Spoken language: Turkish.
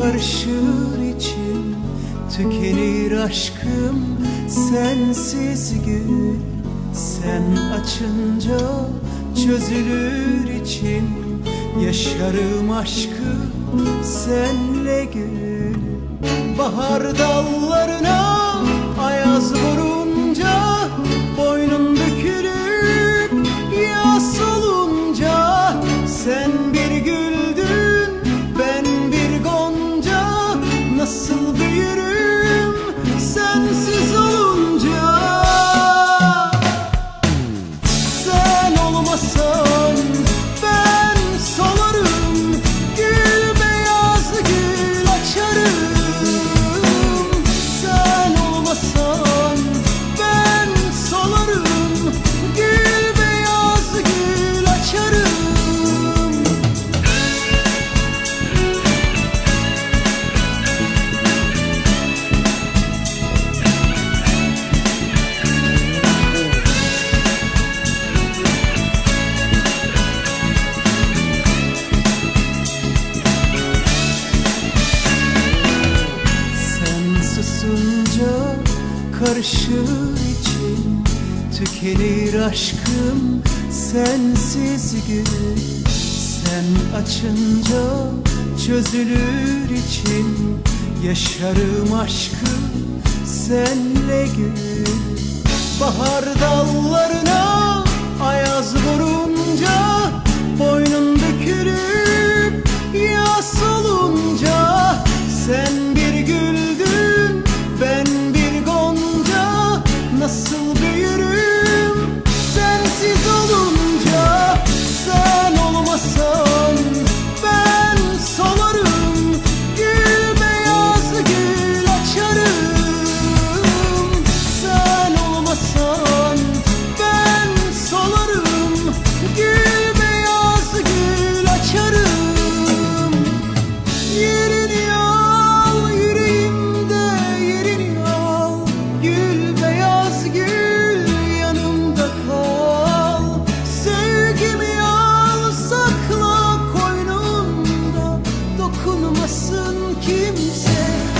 karışır içim Tükenir aşkım. Sensiz gün Sen açınca çözülür için. Yaşarım aşkı senle gül. Bahar dallarına karışır için Tükenir aşkım sensiz gün. Sen açınca çözülür için Yaşarım aşkı senle gül Bahar tanımasın kimse.